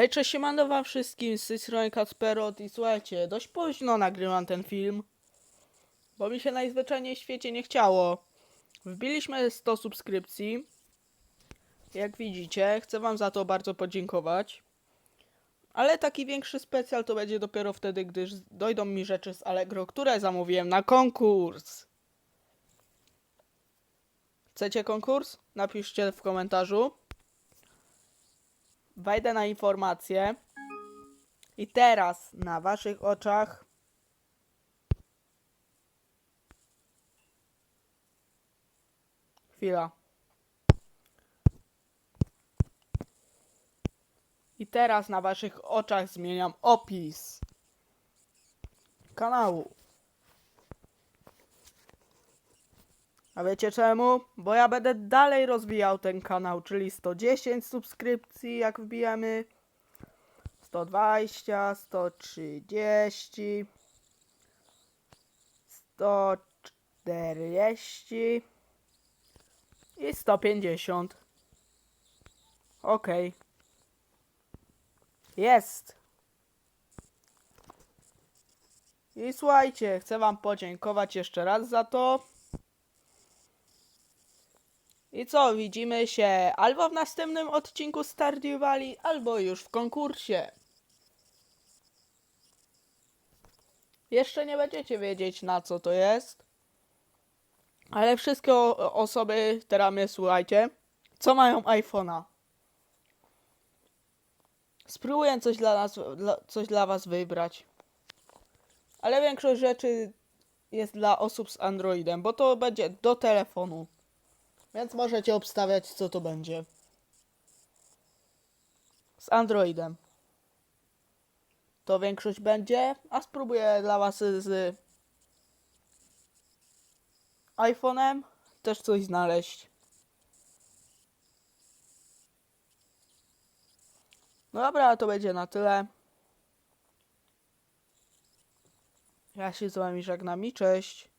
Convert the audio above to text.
Hej, cześć, siemano wam wszystkim, z tej strony Kacperot i słuchajcie, dość późno nagrywam ten film, bo mi się najzwyczajniej w świecie nie chciało. Wbiliśmy 100 subskrypcji, jak widzicie, chcę wam za to bardzo podziękować. Ale taki większy specjal to będzie dopiero wtedy, gdyż dojdą mi rzeczy z Allegro, które zamówiłem na konkurs. Chcecie konkurs? Napiszcie w komentarzu. Wejdę na informacje. I teraz na waszych oczach Chwila. I teraz na waszych oczach zmieniam opis kanału. A wiecie czemu? Bo ja będę dalej rozwijał ten kanał, czyli 110 subskrypcji, jak wbijemy, 120, 130, 140 i 150. Okej. Jest. I słuchajcie, chcę wam podziękować jeszcze raz za to. I co, widzimy się albo w następnym odcinku Stardew Valley, albo już w konkursie. Jeszcze nie będziecie wiedzieć na co to jest. Ale wszystkie osoby, teraz mnie słuchajcie, co mają iPhone'a. Spróbuję coś dla nas, dla, coś dla was wybrać. Ale większość rzeczy jest dla osób z Androidem, bo to będzie do telefonu. Więc możecie obstawiać, co to będzie. Z Androidem. To większość będzie, a spróbuję dla Was z iPhone'em też coś znaleźć. No dobra, to będzie na tyle. Ja się z Wami żegnam i cześć.